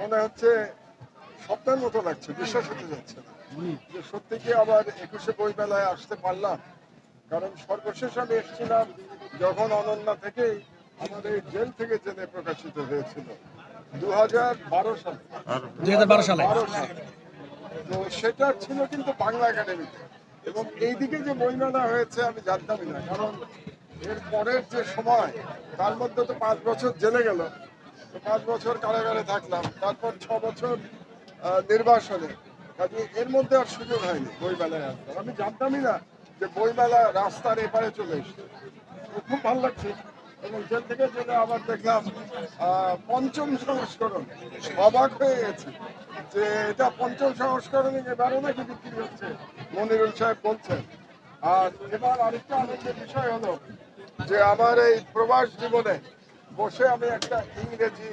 মনে হচ্ছে স্বপ্নের মতো লাগছে বিশ্বাস হতে যাচ্ছে না। যে সত্যি কি আবার একুশে বই মেলায় আসতে পারলাম? কারণ সর্বশেষ আমি এসেছিলাম যখন অনন্যা থেকেই আমাদের জেল থেকে জেনে প্রকাশিত হয়েছিল দু হাজার বারো সালে। বারো সালে। তো সেটা ছিল কিন্তু বাংলা একাডেমিতে। এবং এইদিকে যে বইমেলা হয়েছে আমি জানতামই না কারণ এর পরের যে সময় তার মধ্যে তো পাঁচ বছর জেলে গেল। পাঁচ বছর কারাগারে থাকলাম, তারপর ছ বছর নির্বাসনে। কাজে এর মধ্যে আর সুযোগ হয়নি বইমেলায় আসতে আমি জানতামই না যে বইমেলা রাস্তার এপারে চলে এসছে। খুব ভালো লাগছে। এবং জেল থেকে জেলে আবার দেখলাম পঞ্চম সংস্করণ। অবাক হয়ে গেছে যে এটা পঞ্চম সংস্করণে এবারও নাকি বিক্রি হচ্ছে, মনিরুল সাহেব বলছেন। আর এবার আরেকটা আনন্দের বিষয় হলো যে আমার এই প্রবাস জীবনে বসে আমি একটা ইংরেজি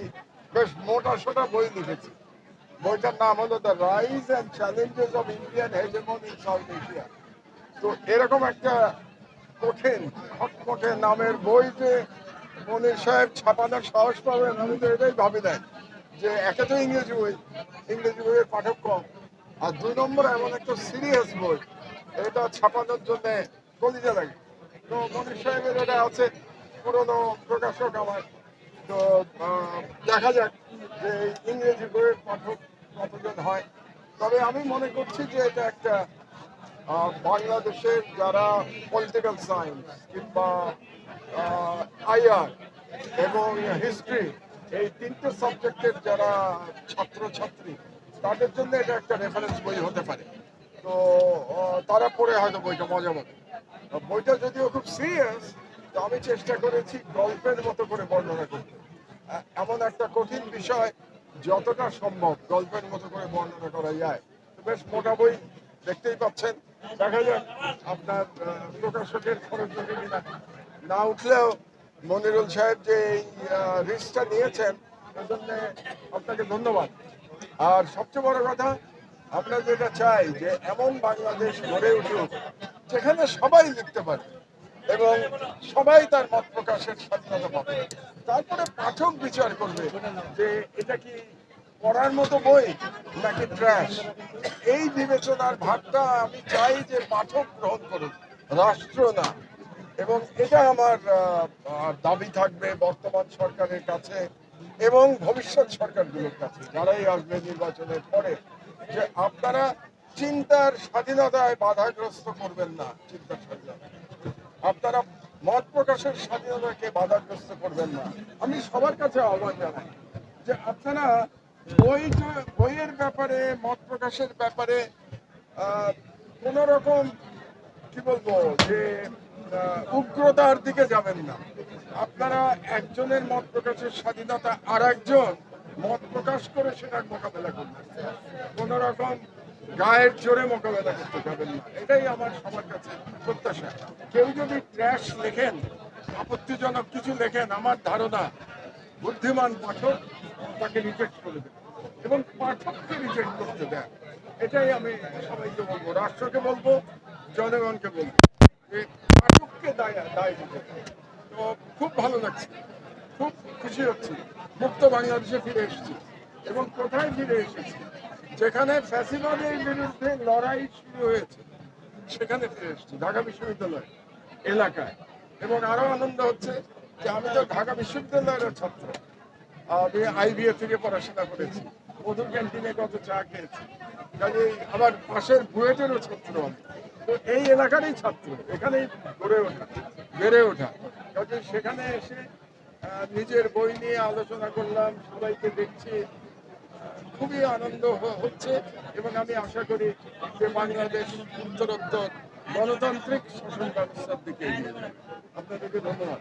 বেশ মোটা সোটা বই লিখেছি। বইটার নাম হলো the rise and challenges of Indian hegemon in South Asia তো এরকম একটা কঠিন খটমটে নামের বই যে মনির সাহেব ছাপানোর সাহস পাবেন, আমি তো এটাই ভাবি নাই যে একে তো ইংরেজি বই, ইংরেজি বইয়ের পাঠক কম। আর দুই নম্বর এমন একটা সিরিয়াস বই, এটা ছাপানোর জন্যে কলিজা লাগে। তো মনির সাহেবের এটা আছে পুরনো প্রকাশক আমার। তো দেখা যাক যে ইংরেজি বইয়ের পাঠক কতজন হয়। তবে আমি মনে করছি যে এটা একটা বাংলাদেশের যারা পলিটিক্যাল সায়েন্স কিংবা আইআর এবং হিস্ট্রি এই তিনটে সাবজেক্টের যারা ছাত্রছাত্রী, তাদের জন্য এটা একটা রেফারেন্স বই হতে পারে। তো তারা পড়ে হয়তো বইটা মজা পাবে। বইটা যদিও খুব সিরিয়াস তো আমি চেষ্টা করেছি গল্পের মতো করে বর্ণনা করতে। এমন একটা কঠিন বিষয় যতটা সম্ভব গল্পের মতো করে বর্ণনা করা যায়। বেশ মোটা বই দেখতেই পাচ্ছেন। দেখা যাক আপনার প্রকাশকের খরচ উঠে কিনা। না উঠলেও মনিরুল সাহেব যে এই রিস্কটা নিয়েছেন সেজন্য আপনাকে ধন্যবাদ। আর সবচেয়ে বড় কথা, আমরা যেটা চাই যে এমন বাংলাদেশ গড়ে উঠুক যেখানে সবাই লিখতে পারে। এবং সবাই তার মত প্রকাশের স্বাধীনতা পাবে। তারপরে পাঠক বিচার করবে যে এটা কি পড়ার মতো বই নাকি ট্র্যাশ এই বিবেচনার ভাগটা আমি চাই যে পাঠক গ্রহণ করুক, রাষ্ট্র না। এবং এটা আমার দাবি থাকবে বর্তমান সরকারের কাছে এবং ভবিষ্যৎ সরকারগুলোর কাছে। যারাই আসবে নির্বাচনের পরে, যে আপনারা চিন্তার স্বাধীনতায় বাধাগ্রস্ত করবেন না, চিন্তার স্বাধীনতা। আপনারা মত প্রকাশের স্বাধীনতাকে বাধাগ্রস্ত করবেন না। আমি সবার কাছে আহ্বান জানাই যে আপনারা বই বইয়ের ব্যাপারে, মত প্রকাশের ব্যাপারে কোনো রকম, কি বলব, যে উগ্রতার দিকে যাবেন না। আপনারা একজনের মত প্রকাশের স্বাধীনতা আর একজন মত প্রকাশ করে সেটার মোকাবেলা করবেন। কোন রকম গায়ের জোরে মোকাবেলা করতে যাবেন না। এটাই আমার সবার কাছে প্রত্যাশা। কেউ যদি ট্র্যাশ লেখেন, আপত্তিজনক কিছু লেখেন, আমার ধারণা বুদ্ধিমান পাঠক তাকে রিজেক্ট করে দেবে এবং পাঠককে রিজেক্ট করতে দেয়। এটাই আমি সবাইকে বলব, রাষ্ট্রকে বলব, জনগণকে বলব যে পাঠককে দায় দায় দিতে তো খুব ভালো লাগছে, খুব খুশি হচ্ছি। মুক্ত বাংলাদেশে ফিরে এসেছি। এবং কোথায় ফিরে এসেছি? যেখানে ফ্যাসিবাদের বিরুদ্ধে লড়াই শুরু হয়েছে, সেখানে ফিরে এসেছি, ঢাকা বিশ্ববিদ্যালয় এলাকায়। এবং আরও আনন্দ হচ্ছে যে আমি তো ঢাকা বিশ্ববিদ্যালয়ের ছাত্র। আমি আইবিএ থেকে পড়াশোনা করেছি, মধুর ক্যান্টিনে কত চা খেয়েছি। কাজেই আবার পাশের বুয়েটেরও ছাত্র আমি। তো এই এলাকারই ছাত্র, এখানেই গড়ে ওঠা, বেড়ে ওঠা। কাজে সেখানে এসে নিজের বই নিয়ে আলোচনা করলাম, সবাইকে দেখছি খুবই আনন্দ হচ্ছে এবং আমি আশা করি যে বাংলাদেশ উত্তরোত্তর গণতান্ত্রিক শাসন ব্যবস্থার দিকে আপনাদেরকে ধন্যবাদ।